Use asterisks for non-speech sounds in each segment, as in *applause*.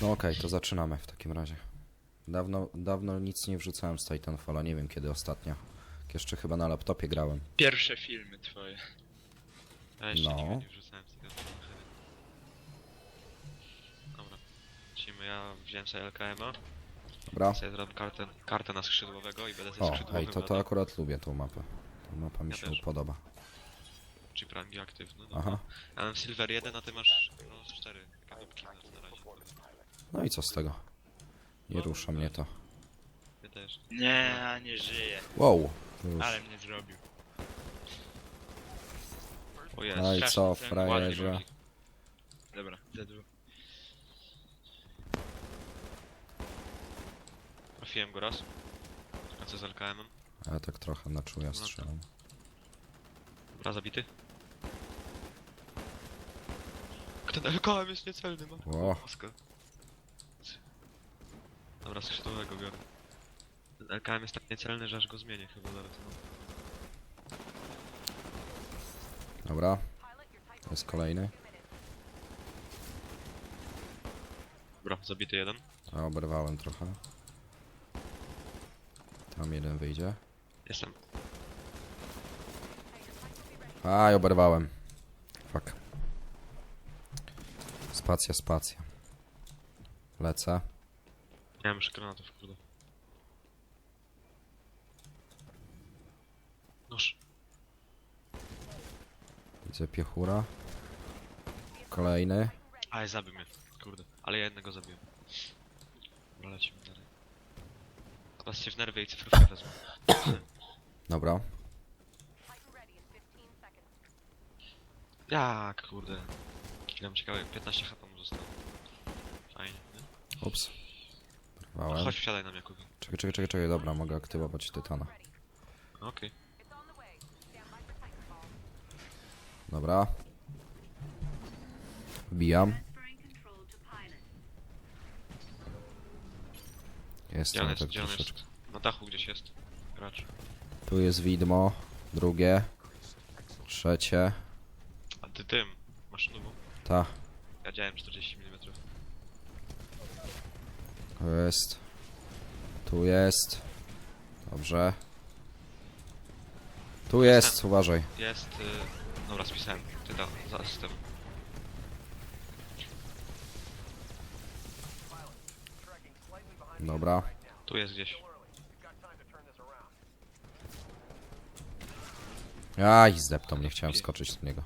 No okej, to zaczynamy w takim razie. Dawno, dawno nic nie wrzucałem z Titanfalla, nie wiem kiedy ostatnio. Jeszcze chyba na laptopie grałem. Pierwsze filmy twoje. Ja jeszcze No. nigdy nie wrzucałem z tego filmu. Dobra. Lecimy, ja wziąłem sobie LKM-a. Dobra? Sobie zrobię kartę, kartę na skrzydłowego i będę sobie O, skrzydłowym ej, to, to akurat lubię tą mapę. Ta mapa mi Ja się też. podoba. Chip rangi aktywny. No. Aha. Ja mam Silver 1, a ty masz no, 4 takie dupki na, na razie. No i co z tego? Nie rusza mnie to. Ja też. Nie, a nie żyje. Wow! Już. Ale mnie zrobił. O jest. No i straszny co, ten frajerze? Dobra, Z2. Trafiłem go raz. A co z LKM-em? A ja tak trochę na czuja strzelam. Raz zabity. Ten LKM jest niecelny, ma. Maskę. Dobra, skrzydłowego biorę. LKM jest tak niecelny, że aż go zmienię chyba zaraz. No. Dobra. To jest kolejny. Dobra, zabity jeden. A oberwałem trochę. Tam jeden wyjdzie. Jestem. Aj, oberwałem. Fuck. Spacja, spacja. Lecę. Mam już granatów, kurde. Noż. Widzę piechura. Kolejny. Aj, zabił mnie. Kurde. Ale ja jednego zabiłem. Dobra, lecimy dalej. Zobaczcie w nerwy i cyfrówkę wezmę. Dobra. Jak, kurde. Chwilę ciekawe, 15 HP mu zostało. Fajnie, nie? Ups. No, Porwałem. chodź, wsiadaj na mnie, kurde. Czekaj, czekaj, czekaj, czekaj. Dobra, mogę aktywować tytana. No, Okej. Dobra. Wbijam. Jest Gdzie on tam jest? tak Gdzie on jest? troszeczkę. Na dachu gdzieś jest. Gracz. Tu jest widmo. Drugie. Trzecie. A ty tym. Maszynową. Ta. Ja działałem 40 mm. Tu jest. Tu jest. Dobrze. Tu jest, uważaj. Jest... Y... Dobra, spisałem. Ty da, za system. Dobra. Tu jest gdzieś. Aj, zdeptał mnie, chciałem skoczyć z niego.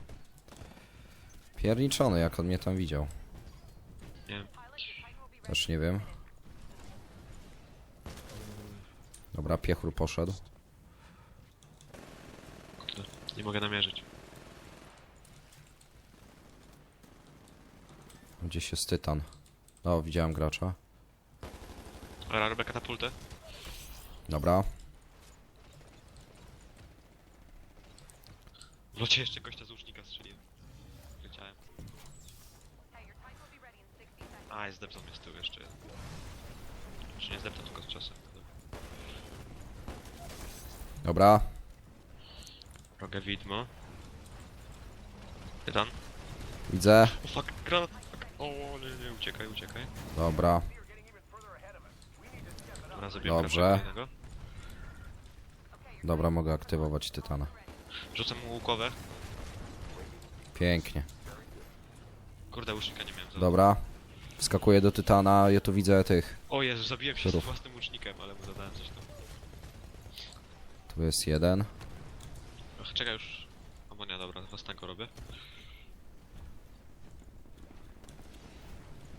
Pierniczony, jak on mnie tam widział. Nie wiem. Też nie wiem. Dobra, piechur poszedł. Kurde. Nie mogę namierzyć. Gdzieś jest tytan. O, widziałem gracza. Dobra, robię katapultę. Dobra. W locie jeszcze gościa z łucznika strzeliłem. Leciałem. A, jest zdeptał mnie z tyłu jeszcze jeden. Czy nie zdeptał, tylko z czasem. Dobra. Robię widmo. Tytan. Widzę. O fuck, granat! Fuck. O, nie, nie, uciekaj, uciekaj. Dobra. Dobrze. Dobra, mogę aktywować tytana. Rzucę mu łukowe. Pięknie. Kurde, łucznika nie miałem. za- Dobra. Wskakuję do tytana, ja tu widzę tych. O Jezu, zabiłem się z Rów. własnym łucznikiem, ale mu zadałem coś tam. Tu jest jeden. Ach, czekaj już. Amonia, dobra, własnego robię.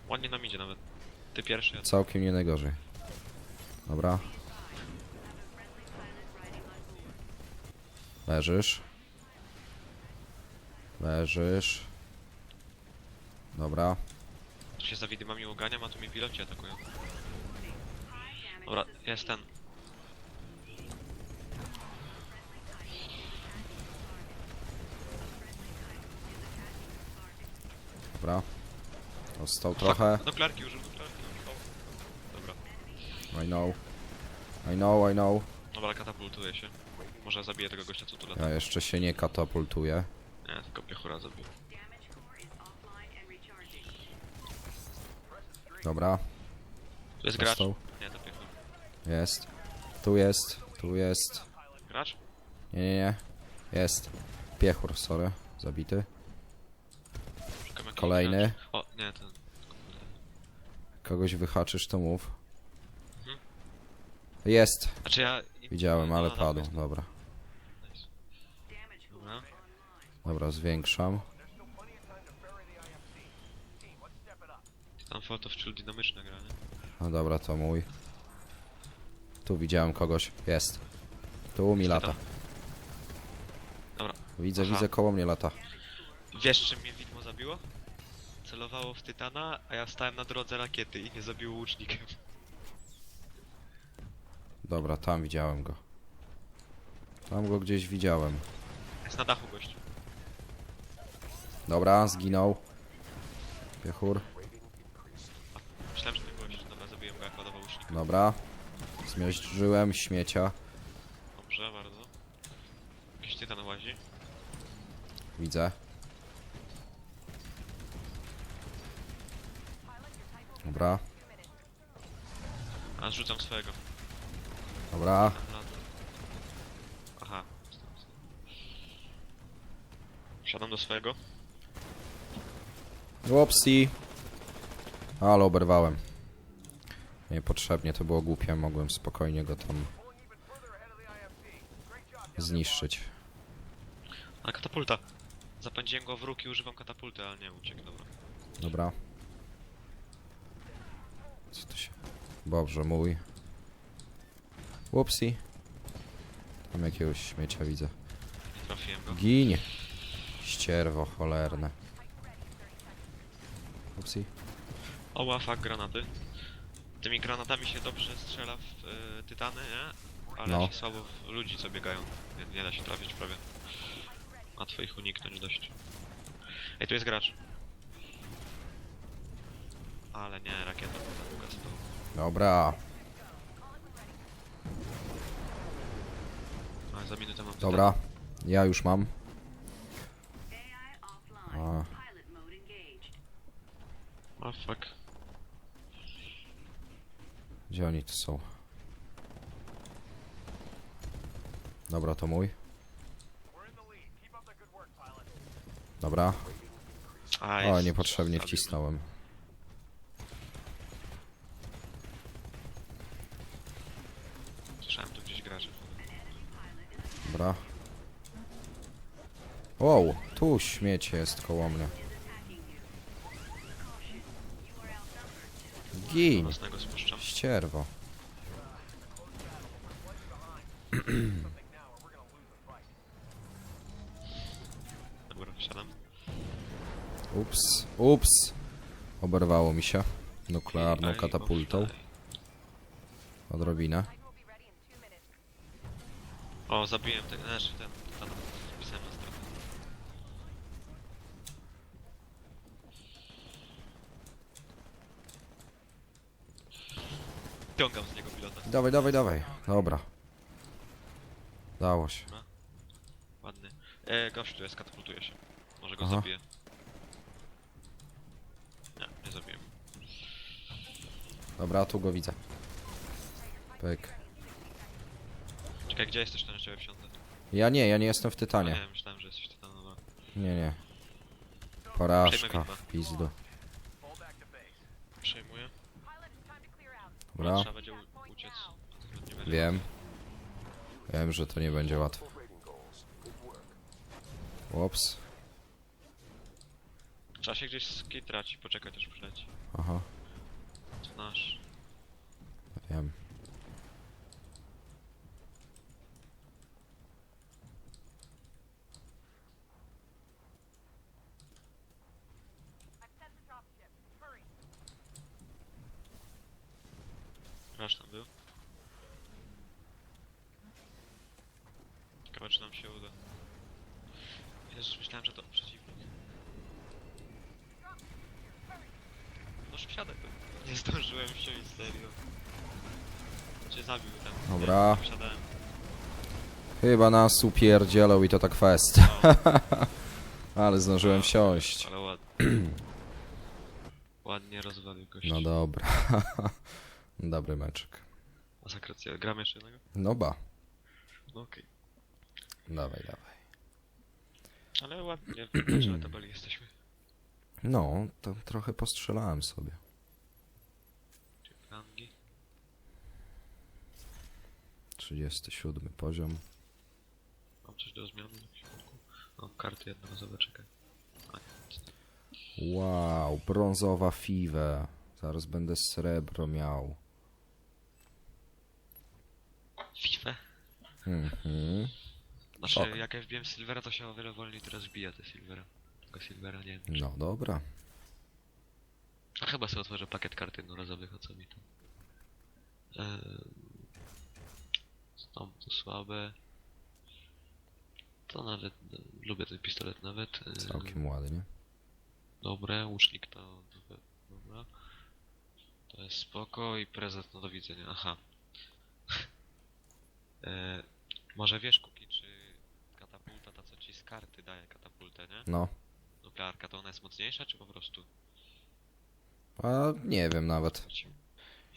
Ładnie nam idzie nawet. Ty pierwszy, ja Całkiem nie najgorzej. Dobra. Leżysz. Leżysz. Dobra. Tu się za widymami uganiam, a tu mi piloci atakują. Dobra, jest ten. Dobra. Dostał trochę. No klarki użył, nuklearki użył. O. Dobra. I know. I know, I know. Dobra, katapultuję się. Może zabiję tego gościa, co tu lata. Ja jeszcze się nie katapultuję. Nie, tylko piechura zabiję. Dobra, Tu jest gracz. dostał. Nie, to. Jest. Tu jest, tu jest. Gracz? Nie, nie, nie. Jest. Piechur, sorry. Zabity. Kolejny. Nie, ten... Kogoś wyhaczysz, to mów. Mhm. Jest. Znaczy ja... Widziałem, no, ale no, padł. jest. Dobra. Nice. Dobra. Dobra, zwiększam. Titanfall to wciul dynamiczna gra, nie? No dobra, to mój. Tu widziałem kogoś. Jest. Tu mi lata. Dobra. Widzę, Aha. widzę, koło mnie lata. Wiesz czym mnie widmo zabiło? Celowało w Tytana, a ja stałem na drodze rakiety i nie zabiło łucznikiem. Dobra, tam widziałem go. Tam go gdzieś widziałem. Jest na dachu gościu. Dobra, zginął. Piechur. Myślałem, że to gość. Dobra, zabiłem go jak ładował łucznik. Dobra. Zmiażdżyłem śmiecia. Dobrze, bardzo. Jakiś Tytan łazi. Widzę. Dobra, A zrzucam swojego. dobra. Aha. Wsiadam do swojego. Łopsi. Ale oberwałem. Niepotrzebnie, to było głupie. Mogłem spokojnie go tam zniszczyć. A katapulta. Zapędziłem go w róg i używam katapulty, ale nie uciekł, dobra. Dobra. Co to się... Dobrze, mój. Łopsi. Tam jakiegoś śmiecia widzę. Nie trafiłem go. Giń! Ścierwo cholerne. Upsi. Oła, fuck, granaty. Tymi granatami się dobrze strzela w y, tytany, nie? Ale No. się słabo w ludzi, co biegają. Nie, nie da się trafić prawie. Łatwo ich uniknąć dość. Ej, tu jest gracz. Ale nie, rakieta stała. Dobra. Za minutę mam Dobra. Ja już mam. AI offline. A, Pilot mode engaged. O fuck. gdzie oni tu są? Dobra, to mój. Dobra. A, O, jest. niepotrzebnie wcisnąłem. Słyszałem tu gdzieś graczy. Dobra. Wow, tu śmiecie jest koło mnie. Gin. Spuszczam. Ścierwo. Dobra, wsiadam. Ups, ups. Oberwało mi się. Nuklearną katapultą. Odrobinę. O, zabiłem ten, znaczy ten, ten, wpisałem na stronę. Ciągam z niego pilota. Dawaj, dawaj, dawaj. Dobra. Dało się. Ładny. E, gościu jest, katapultuje się. Może go Aha. zabiję. Nie, nie zabiłem. Dobra, tu go widzę. Pyk. Czekaj, gdzie jesteś, ten ciebie wsiądę? Ja nie, ja nie jestem w A Tytanie. nie, myślałem, że jesteś tam, dobra. Nie, nie. Porażka. Przejmę widma. w Pizdu. Dobra. Trzeba będzie u- uciec. Nie będzie Wiem. Wiem, że to nie będzie łatwe. Ups. Trzeba się gdzieś skitrać i poczekać aż przyleci. Aha, To nasz. wiem. Nasz tam był. Ciekawe czy nam się uda. Jezus, myślałem, że to przeciwnik. Noż wsiadaj to. Nie zdążyłem wsiąść serio. Cię zabił tam. Dobra. Wsiadałem. Chyba nas upierdzielą i to tak fest. O, *laughs* Ale zdążyłem wsiąść. ale ładnie. *clears throat* Ładnie rozwalił gości. No dobra. *laughs* Dobry meczek. Masakracja. Gramy jeszcze jednego? No ba. No okej. Dawaj, dawaj. Ale ładnie, *clears throat* na tabeli jesteśmy. No, to trochę postrzelałem sobie. Rangi. 37 poziom. Mam coś do zmiany na środku? Mam karty jednorazowe, czekaj. A. Wow, brązowa fiwe. Zaraz będę srebro miał. FIFA? Mhm. Znaczy, Ok. jak ja wbiłem Silvera, to się o wiele wolniej teraz wbija te Silvera. Tego Silvera nie wiem. No dobra. A chyba sobie otworzę pakiet kart jednorazowych, o co mi to? Eee, są to słabe. To nawet, no, lubię ten pistolet nawet. Eee, Całkiem ładnie. Dobre, łucznik to to- dobra. To jest spoko i prezent, no do widzenia, aha. E, może wiesz, Kuki, czy katapulta, ta co ci z karty daje katapultę, nie? No. Nuklearka, to ona jest mocniejsza, czy po prostu? A nie wiem nawet.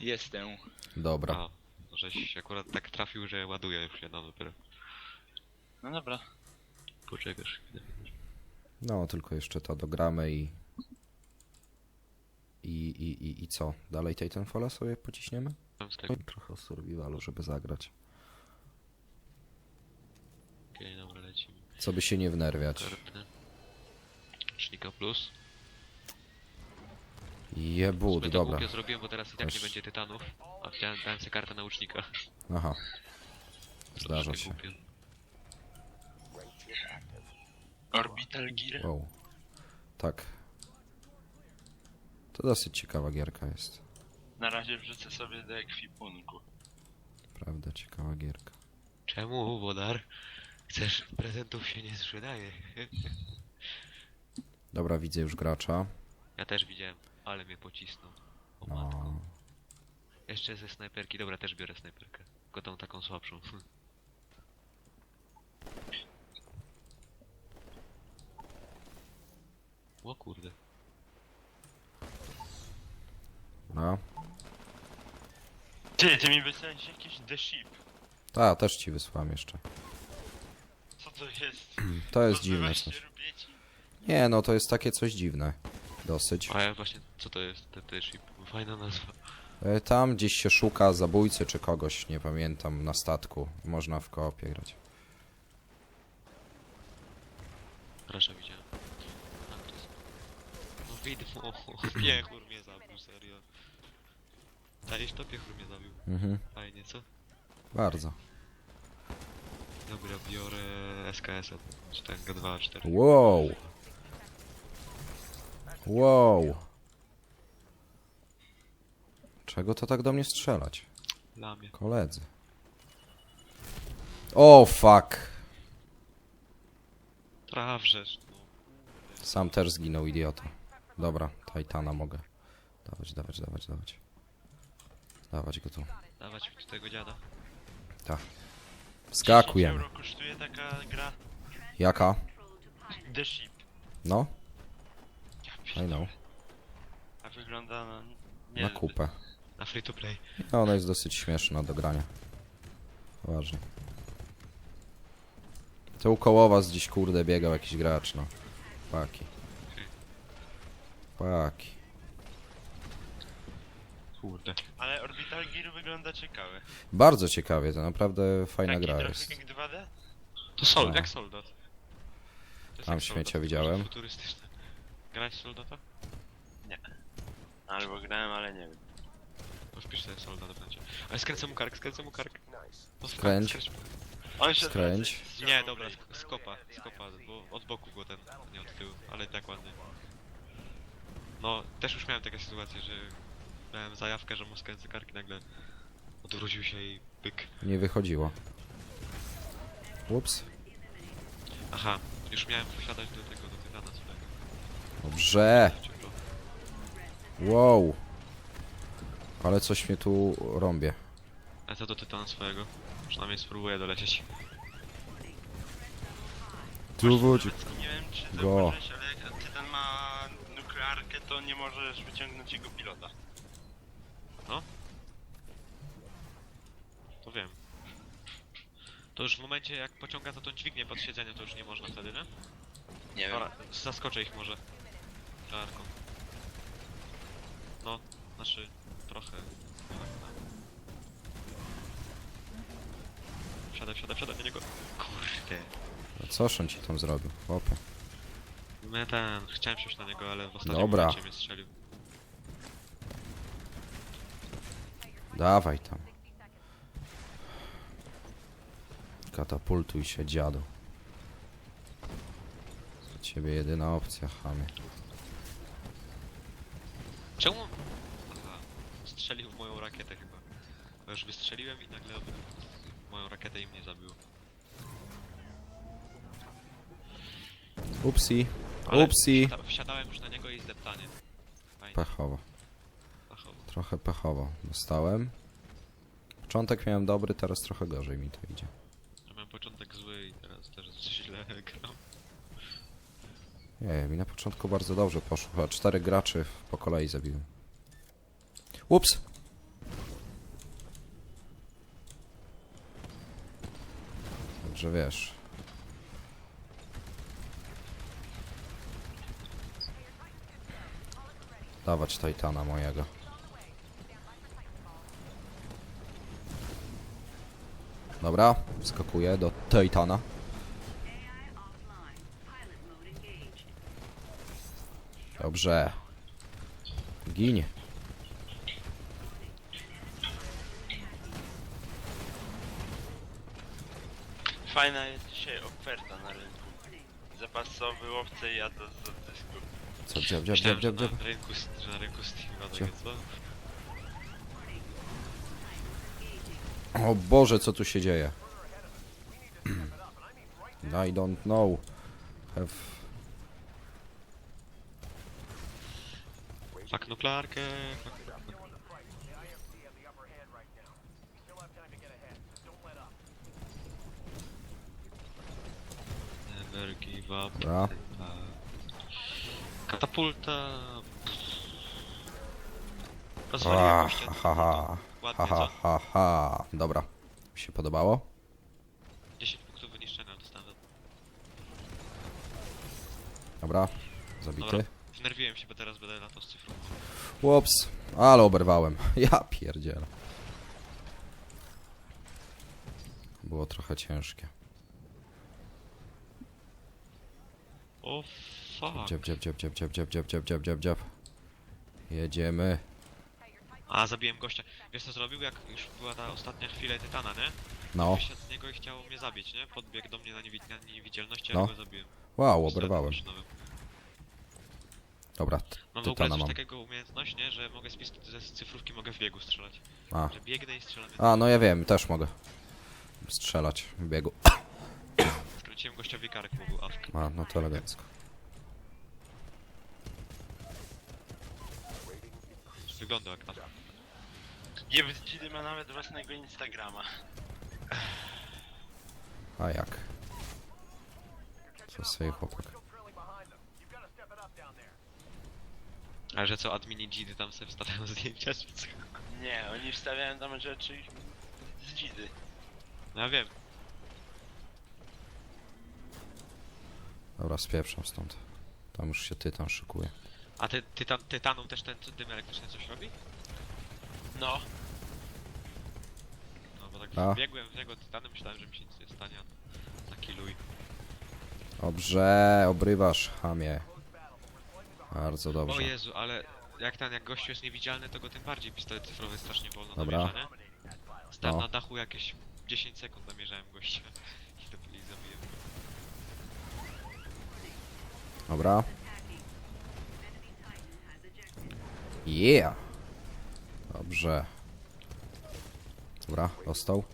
Jestem. Dobra. A, żeś akurat tak trafił, że ładuje już jedno dopiero. No dobra. Poczekasz chwilę. No, tylko jeszcze to dogramy i... I, i, i, i co? Dalej Titanfalla sobie pociśniemy? Mam z tego. Trochę o survivalu, żeby zagrać. Okej, dobra, lecimy. Co by się nie wnerwiać. Kartę. Łucznika plus. Jebud, Zbyt to dobra. głupio zrobiłem, bo teraz i tak nie będzie tytanów. A chciałem, dałem sobie kartę na łucznika. Aha. Zdarza się. głupio. Orbital Gear. Wow. Tak. To dosyć ciekawa gierka jest. Na razie wrzucę sobie do ekwipunku. Prawda, ciekawa gierka. Czemu, Wodar? Chcesz, prezentów się nie sprzedaje. *laughs* Dobra, widzę już gracza. Ja też widziałem, ale mnie pocisnął. O matko. No. Jeszcze ze snajperki, dobra, też biorę snajperkę. Tylko tą taką słabszą. *laughs* O kurde. No. Ty, ty mi wysłałeś jakiś The Ship. Ta, też ci wysłałem jeszcze. *clears throat* To jest? To jest dziwne coś. Nie, no to jest takie coś dziwne. Dosyć. A ja właśnie, co to jest? Ten ten ship. Fajna nazwa. E, Tam gdzieś się szuka zabójcy czy kogoś, nie pamiętam, na statku. Można w koopie grać. Rasza widziałem. A, to jest... No widmo. *laughs* Piechur mnie zabił, serio. Czaisz to? Piechur mnie zabił. Mhm, Fajnie, co? bardzo. Dobra, biorę SKS-a. Czy ten G2, 4. Wow. Wow. Czego to tak do mnie strzelać? Lamie. Koledzy. O, fuck. Prawżesz, no. Sam też zginął, idiota. Dobra, Titana mogę. Dawać, dawać, dawać, dawać. Dawać go tu. Dawać mi tego dziada. Tak. 10 Skakujemy. euro kosztuje taka gra Jaka? The Ship. No, Ja I pierdolę. know. A wygląda na... Nie, Na kupę. Na free to play. No, ona jest dosyć śmieszna do grania. Poważnie. To koło was gdzieś kurde biegał jakiś gracz, no. Paki. Paki. Kurde. Ale Orbital Gear wygląda ciekawe. Bardzo ciekawie, to naprawdę fajna Taki gra trochę jest. jak 2D? To Sold, No. jak Soldat. To jest Tam jak śmiecia Soldat, tylko widziałem. że Futurystyczne. Grać w Soldata? Albo grałem, ale nie wiem. To wpisz sobie Soldat będzie. Ale skręcę mu kark, skręcę mu kark. No, Skręć. skręć mu. On się Skręć. Nie, dobra, sk- skopa, skopa, bo od boku go ten, nie od tyłu, ale i tak ładny. No, też już miałem takie sytuacje, że miałem zajawkę, że mu skręcę karki, nagle odwrócił się i pyk. Nie wychodziło. Ups. Aha, już miałem posiadać do tego, do tytana swojego. Dobrze. Ciepło. Wow. Ale coś mnie tu rąbie. A co do tytana swojego? Przynajmniej spróbuję dolecieć. Tu wodzi. Nie wiem czy Go. zauważyłeś, ale jak Tytan ma nuklearkę, to nie możesz wyciągnąć jego pilota. To wiem. To już w momencie jak pociąga to tą dźwignię pod siedzenie, to już nie można wtedy, nie? Nie wiem. Dobra, zaskoczę ich może. Czarką. No, znaczy trochę. Wsiadaj, wsiadaj, wsiadaj do niego. Kurde. No Coż on ci tam zrobił, chłopie? My ten, chciałem siąść na niego, ale w ostatnim Dobra. momencie mnie strzelił. Dawaj tam. Katapultuj się, dziadu. Dla ciebie jedyna opcja, chamie. Czemu? Aha, strzelił w moją rakietę chyba. Bo już wystrzeliłem i nagle moją rakietę i mnie zabił. Upsi, Ale upsi. wsiada- Wsiadałem już na niego i zdeptanie. Pechowo. Trochę pechowo. Dostałem. Początek miałem dobry, teraz trochę gorzej mi to idzie. Ja miałem początek zły i teraz też źle *laughs* gram. Nie, mi na początku bardzo dobrze poszło. Chyba czterech graczy po kolei zabiłem. Ups! Także wiesz. Dawać Titana mojego. Dobra, wskakuję do Titana. Dobrze. Ginie. Fajna jest dzisiaj oferta na rynku. Zapasowy łowca i ja z odzysku. Co, gdzie, gdzie, gdzie, gdzie, gdzie? Na rynku, na rynku Steam, Gdzie? takie co? Tak O Boże, co tu się dzieje? *clears throat* I don't know. Have... Fak nuklearkę. Never give up. Dobra. Katapulta. Rozwaliłem Ah, gościa. ha, ha, Ładnie, ha, ha, co? ha, ha. Dobra. Mi się podobało? 10 punktów wyniszczenia dostałem. Dobra. Zabity. Dobra. Wnerwiłem się, bo teraz będę na to z cyfrą. Łops. Ale oberwałem. *laughs* Ja pierdzielę. Było trochę ciężkie. O fuck. Dziab, dziab, dziab, dziab, dziab, dziab, dziab, dziab, dziab, dziab, dziab. Jedziemy. A, zabiłem gościa. Wiesz co zrobił? Jak już była ta ostatnia chwila Tytana, nie? No. Wysiadł z niego i chciał mnie zabić, nie? Podbiegł do mnie na, niewi na niewidzialności, No. ja go zabiłem. Wow, oberwałem. Dobra, t- Mam w ogóle coś mam. takiego umiejętność, nie? Że mogę z, z cyfrówki mogę w biegu strzelać. A. Że biegnę i strzelam. A, no ja wiem, też mogę. Strzelać w biegu. *coughs* Skręciłem gościowi kark, był awk. A, no to elegancko. Wyglądał jak awk. Jebzdzidy ma nawet własnego Instagrama. A jak? Co sobie chłopak? Ale że co, admini dzidy tam sobie wstawiają zdjęcia czy co? Nie, oni wstawiają tam rzeczy z dzidy. No ja wiem. Dobra, spieprzam stąd. Tam już się tytan szykuje. A ty, tytan, tytaną też ten dym elektryczny coś robi? No, tak A. biegłem w niego tytanem, myślałem, że mi się nic nie stanie. a Taki luj. Dobrze, obrywasz, chamie. Bardzo O dobrze. Jezu, ale jak ten, jak gościu jest niewidzialny, to go tym bardziej pistolet cyfrowy strasznie wolno Dobra. namierza, nie? Stałem No. na dachu jakieś 10 sekund namierzałem gościa. *laughs* I to i zabiłem. Dobra. Yeah! Dobrze. Dobra, dostał.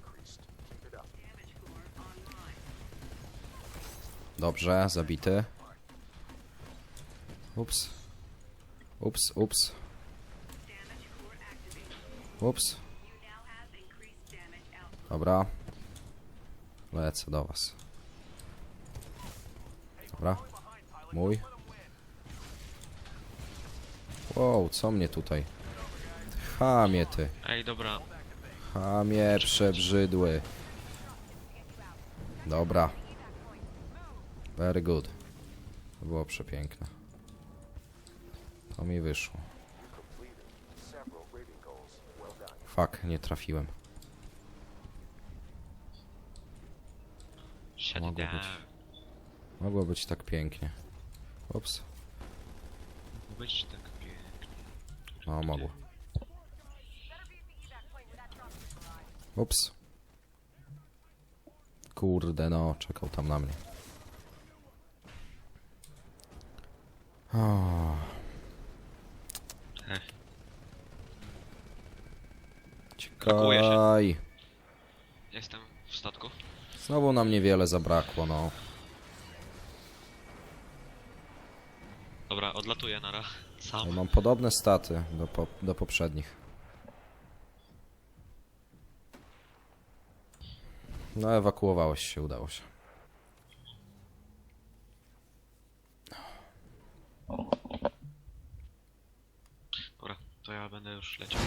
Dobrze, zabity. Ups. Ups, ups, ups. Dobra. Lecę do was. Dobra. Mój. Wow, co mnie tutaj? Chamie ty. Ej, dobra. Chamie przebrzydły. Dobra. Very good. To było przepiękne. To mi wyszło. Fuck, nie trafiłem. Shut Mogło być. Mogło być tak pięknie. Ups. Mogło być tak pięknie. No, mogło. Ups. Kurde, no, czekał tam na mnie. O. Blokuje się. jestem w statku. Znowu nam niewiele zabrakło, no. Dobra, odlatuję nara. Sam. mam podobne staty do, po, do poprzednich. No, ewakuowałeś się, udało się. Dobra, to ja będę już leciał.